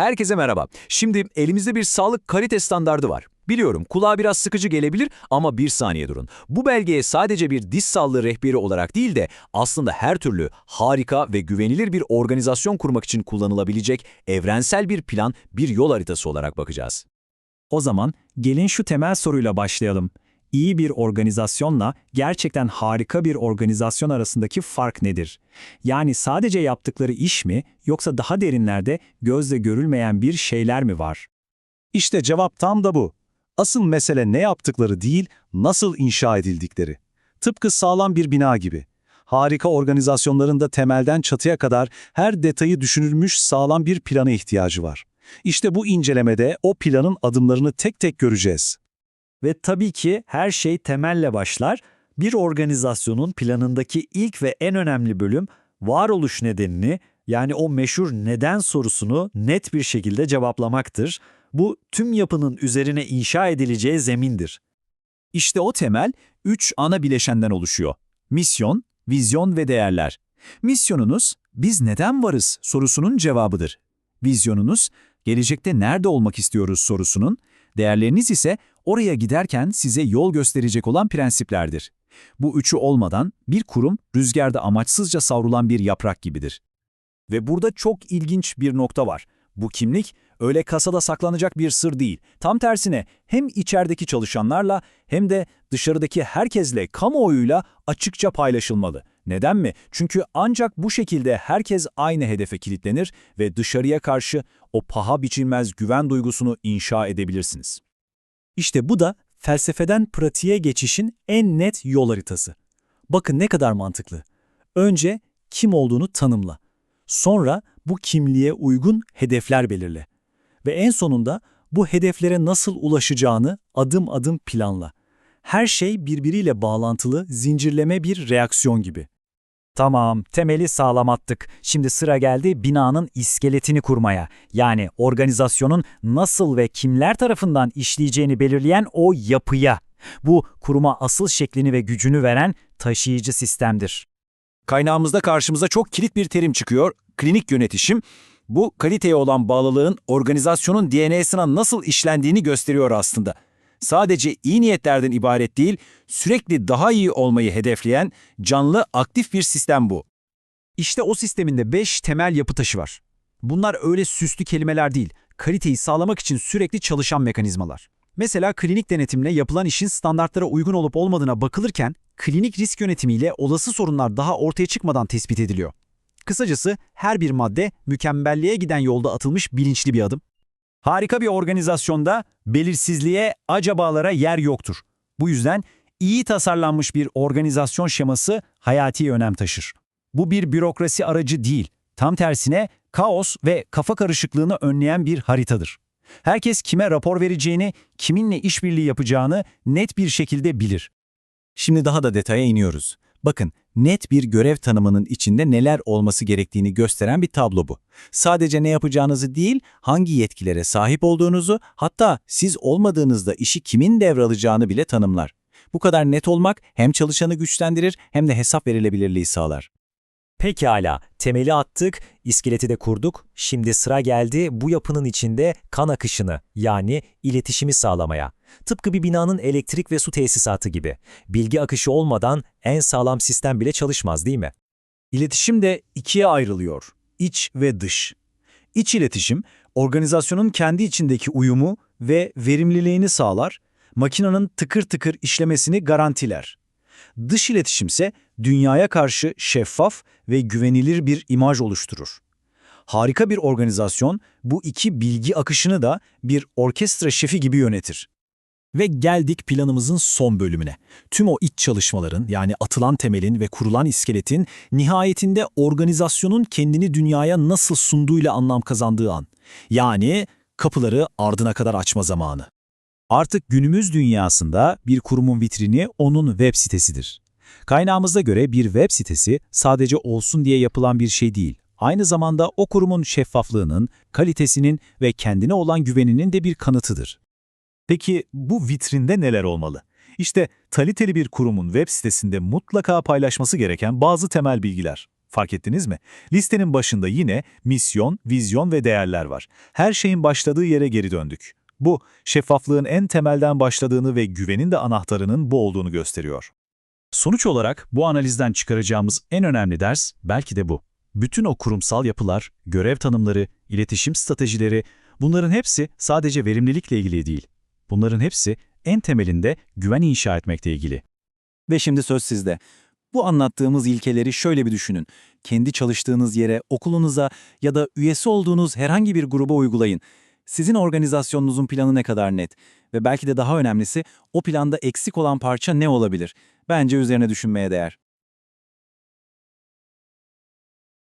Herkese merhaba. Şimdi elimizde bir sağlık kalite standardı var. Biliyorum kulağa biraz sıkıcı gelebilir ama bir saniye durun. Bu belgeye sadece bir diş sağlığı rehberi olarak değil de aslında her türlü harika ve güvenilir bir organizasyon kurmak için kullanılabilecek evrensel bir plan, bir yol haritası olarak bakacağız. O zaman gelin şu temel soruyla başlayalım. İyi bir organizasyonla gerçekten harika bir organizasyon arasındaki fark nedir? Yani sadece yaptıkları iş mi yoksa daha derinlerde gözle görülmeyen bir şeyler mi var? İşte cevap tam da bu. Asıl mesele ne yaptıkları değil, nasıl inşa edildikleri. Tıpkı sağlam bir bina gibi. Harika organizasyonların da temelden çatıya kadar her detayı düşünülmüş sağlam bir plana ihtiyacı var. İşte bu incelemede o planın adımlarını tek tek göreceğiz. Ve tabii ki her şey temelle başlar. Bir organizasyonun planındaki ilk ve en önemli bölüm varoluş nedenini yani o meşhur neden sorusunu net bir şekilde cevaplamaktır. Bu tüm yapının üzerine inşa edileceği zemindir. İşte o temel üç ana bileşenden oluşuyor. Misyon, vizyon ve değerler. Misyonunuz biz neden varız sorusunun cevabıdır. Vizyonunuz gelecekte nerede olmak istiyoruz sorusunun, değerleriniz ise oraya giderken size yol gösterecek olan prensiplerdir. Bu üçü olmadan bir kurum rüzgarda amaçsızca savrulan bir yaprak gibidir. Ve burada çok ilginç bir nokta var. Bu kimlik öyle kasada saklanacak bir sır değil. Tam tersine hem içerideki çalışanlarla hem de dışarıdaki herkesle kamuoyuyla açıkça paylaşılmalı. Neden mi? Çünkü ancak bu şekilde herkes aynı hedefe kilitlenir ve dışarıya karşı o paha biçilmez güven duygusunu inşa edebilirsiniz. İşte bu da felsefeden pratiğe geçişin en net yol haritası. Bakın ne kadar mantıklı. Önce kim olduğunu tanımla. Sonra bu kimliğe uygun hedefler belirle. Ve en sonunda bu hedeflere nasıl ulaşacağını adım adım planla. Her şey birbiriyle bağlantılı, zincirleme bir reaksiyon gibi. Tamam, temeli sağlam attık. Şimdi sıra geldi binanın iskeletini kurmaya. Yani organizasyonun nasıl ve kimler tarafından işleyeceğini belirleyen o yapıya. Bu kuruma asıl şeklini ve gücünü veren taşıyıcı sistemdir. Kaynağımızda karşımıza çok kilit bir terim çıkıyor, klinik yönetişim. Bu kaliteye olan bağlılığın organizasyonun DNA'sına nasıl işlendiğini gösteriyor aslında. Sadece iyi niyetlerden ibaret değil, sürekli daha iyi olmayı hedefleyen canlı, aktif bir sistem bu. İşte o sisteminde 5 temel yapı taşı var. Bunlar öyle süslü kelimeler değil, kaliteyi sağlamak için sürekli çalışan mekanizmalar. Mesela klinik denetimle yapılan işin standartlara uygun olup olmadığına bakılırken, klinik risk yönetimiyle olası sorunlar daha ortaya çıkmadan tespit ediliyor. Kısacası her bir madde mükemmelliğe giden yolda atılmış bilinçli bir adım. Harika bir organizasyonda belirsizliğe, acabalara yer yoktur. Bu yüzden iyi tasarlanmış bir organizasyon şeması hayati önem taşır. Bu bir bürokrasi aracı değil, tam tersine kaos ve kafa karışıklığını önleyen bir haritadır. Herkes kime rapor vereceğini, kiminle işbirliği yapacağını net bir şekilde bilir. Şimdi daha da detaya iniyoruz. Bakın, net bir görev tanımının içinde neler olması gerektiğini gösteren bir tablo bu. Sadece ne yapacağınızı değil, hangi yetkilere sahip olduğunuzu, hatta siz olmadığınızda işi kimin devralacağını bile tanımlar. Bu kadar net olmak hem çalışanı güçlendirir hem de hesap verilebilirliği sağlar. Pekala, temeli attık, iskeleti de kurduk. Şimdi sıra geldi bu yapının içinde kan akışını yani iletişimi sağlamaya. Tıpkı bir binanın elektrik ve su tesisatı gibi. Bilgi akışı olmadan en sağlam sistem bile çalışmaz değil mi? İletişim de ikiye ayrılıyor. İç ve dış. İç iletişim, organizasyonun kendi içindeki uyumu ve verimliliğini sağlar, makinenin tıkır tıkır işlemesini garantiler. Dış iletişimse dünyaya karşı şeffaf ve güvenilir bir imaj oluşturur. Harika bir organizasyon bu iki bilgi akışını da bir orkestra şefi gibi yönetir. Ve geldik planımızın son bölümüne. Tüm o iç çalışmaların yani atılan temelin ve kurulan iskeletin nihayetinde organizasyonun kendini dünyaya nasıl sunduğuyla anlam kazandığı an. Yani kapıları ardına kadar açma zamanı. Artık günümüz dünyasında bir kurumun vitrini onun web sitesidir. Kaynağımıza göre bir web sitesi sadece olsun diye yapılan bir şey değil. Aynı zamanda o kurumun şeffaflığının, kalitesinin ve kendine olan güveninin de bir kanıtıdır. Peki bu vitrinde neler olmalı? İşte kaliteli bir kurumun web sitesinde mutlaka paylaşması gereken bazı temel bilgiler. Fark ettiniz mi? Listenin başında yine misyon, vizyon ve değerler var. Her şeyin başladığı yere geri döndük. Bu, şeffaflığın en temelden başladığını ve güvenin de anahtarının bu olduğunu gösteriyor. Sonuç olarak bu analizden çıkaracağımız en önemli ders belki de bu. Bütün o kurumsal yapılar, görev tanımları, iletişim stratejileri, bunların hepsi sadece verimlilikle ilgili değil. Bunların hepsi en temelinde güven inşa etmekle ilgili. Ve şimdi söz sizde. Bu anlattığımız ilkeleri şöyle bir düşünün. Kendi çalıştığınız yere, okulunuza ya da üyesi olduğunuz herhangi bir gruba uygulayın. Sizin organizasyonunuzun planı ne kadar net? Ve belki de daha önemlisi o planda eksik olan parça ne olabilir? Bence üzerine düşünmeye değer.